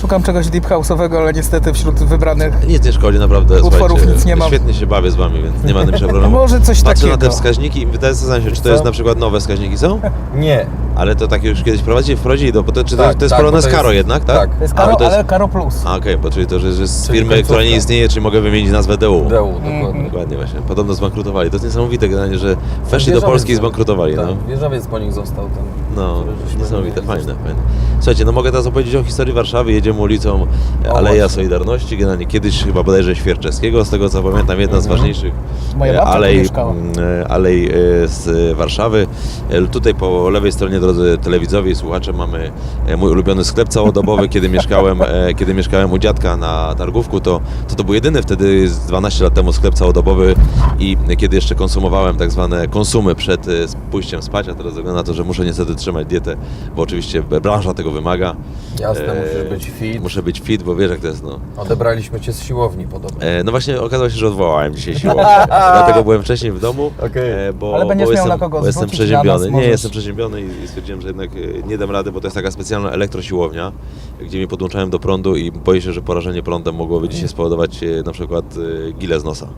Szukam czegoś deep house'owego, ale niestety wśród wybranych... Nic nie szkodzi, naprawdę. Utworów słuchajcie, nic nie mam. Świetnie się bawię z wami, więc nie ma najmniejszego problemu. Może coś Patrzę na takiego. te wskaźniki i wydaje się, czy to Co? jest na przykład nowe wskaźniki są? Nie. Ale to takie już kiedyś prowadzili, wprowadzili, to, bo to, czy to, Tak, to jest tak, polone bo z Karo jest- jednak, tak? tak. To jest A, Karo, bo to jest- ale Karo Plus. A, okej, bo czyli to, że, że z Czyli firmy, która nie istnieje, czy mogę wymienić nazwę DU. DU, dokładnie. Dokładnie właśnie. Podobno zbankrutowali. To jest niesamowite generalnie, że weszli do Polski i zbankrutowali. Tak, No. wieżowiec po nich został ten. No, niesamowite, fajne, fajne. Słuchajcie, no mogę teraz opowiedzieć o historii Warszawy. Jedziemy ulicą Aleja. Solidarności, generalnie kiedyś chyba bodajże Świerczewskiego, z tego co pamiętam, jedna z Mhm. ważniejszych Moja e, alej, e, alej e, z Warszawy. Tutaj po lewej stronie, drodzy telewidzowie i słuchacze, mamy mój ulubiony sklep całodobowy. Kiedy mieszkałem, kiedy mieszkałem u dziadka na Targówku, to, to to był jedyny wtedy z 12 lat temu sklep całodobowy i kiedy jeszcze konsumowałem tak zwane konsumy przed pójściem spać, a teraz wygląda na to, że muszę niestety trzymać dietę, bo oczywiście branża tego wymaga. Jasne, E, musisz być fit. Muszę być fit, bo wiesz jak to jest, no. Odebraliśmy cię z siłowni podobno. E, no właśnie okazało się, że odwołałem dzisiaj siłownię, dlatego byłem wcześniej w domu, Okej. e, bo, Ale będziesz bo miał jestem, na kogo bo jestem przeziębiony. Nie, możesz. jestem przeziębiony i, i stwierdziłem, że jednak e, nie dam rady, bo to jest taka specjalna elektrosiłownia, gdzie mnie podłączałem do prądu i boję się, że porażenie prądem mogłoby dzisiaj spowodować e, na przykład gilę z nosa.